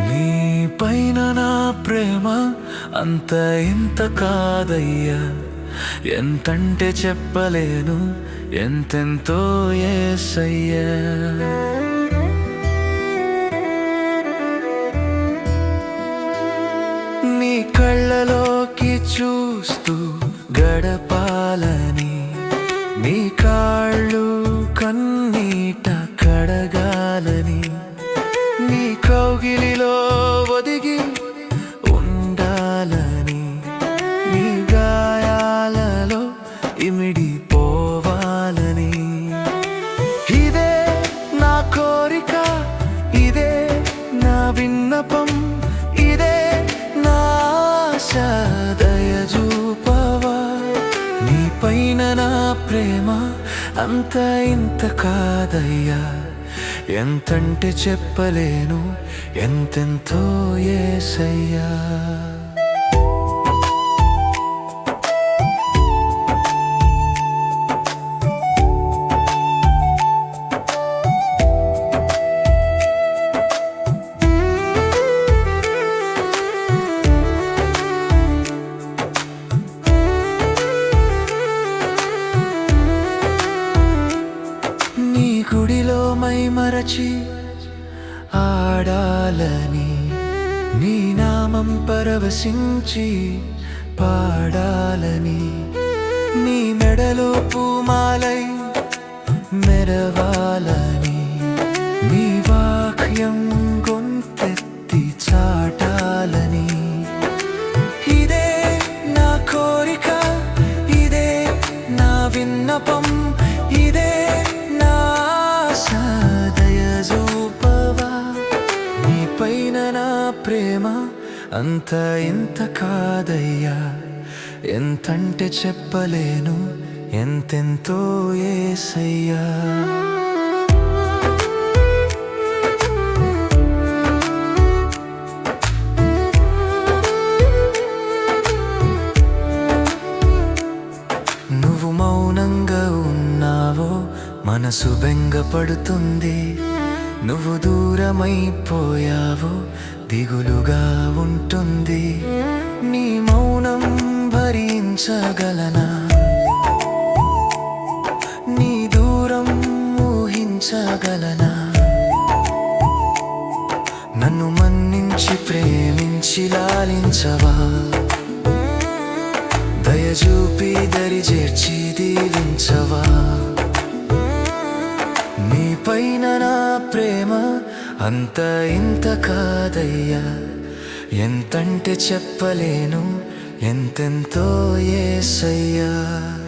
నీ పైన నా ప్రేమ అంత ఇంత కాదయ్యా. ఎంతంటే చెప్పలేను ఎంతెంతో ఏసయ్యా. నీ కళ్ళలోకి చూస్తూ గడపాలని నీ కాళ్ళు కన్నీట కడగాలని కౌగిలిలో ఒదిగి ఉండాలని నీ గాయాలలో ఇమిడి పోవాలని ఇదే నా కోరిక ఇదే నా విన్నపం ఇదే నా ఆశ దయచూపవా నీ పైన నా ప్రేమ అంత ఇంత కాదయ్యా. ఎంతంటే చెప్పలేను ఎంతెంతో ఏసయ్యా. మరచి ఆడాలని నీ నామం పరవశించి పాడాలని నీ మెడలో పూమాలై మెరవాలని ప్రేమ అంత ఇంత కాదయ్యా. ఎంతంటే చెప్పలేను ఎంతెంతో ఏసయ్యా. నువ్వు మౌనంగా ఉన్నావో మనసు బెంగపడుతుంది. నువ్వు దూరమైపోయావో దిగులుగా ఉంటుంది. నీ మౌనం భరించగలనా? నీ దూరం ఊహించగలనా? నన్ను మన్నించి ప్రేమించి లాలించవా? దయచూపి దరి చేర్చి దీవించవా? అంత ఇంత కాదయ్యా. ఎంతంటే చెప్పలేను ఎంతెంతో ఏసయ్యా.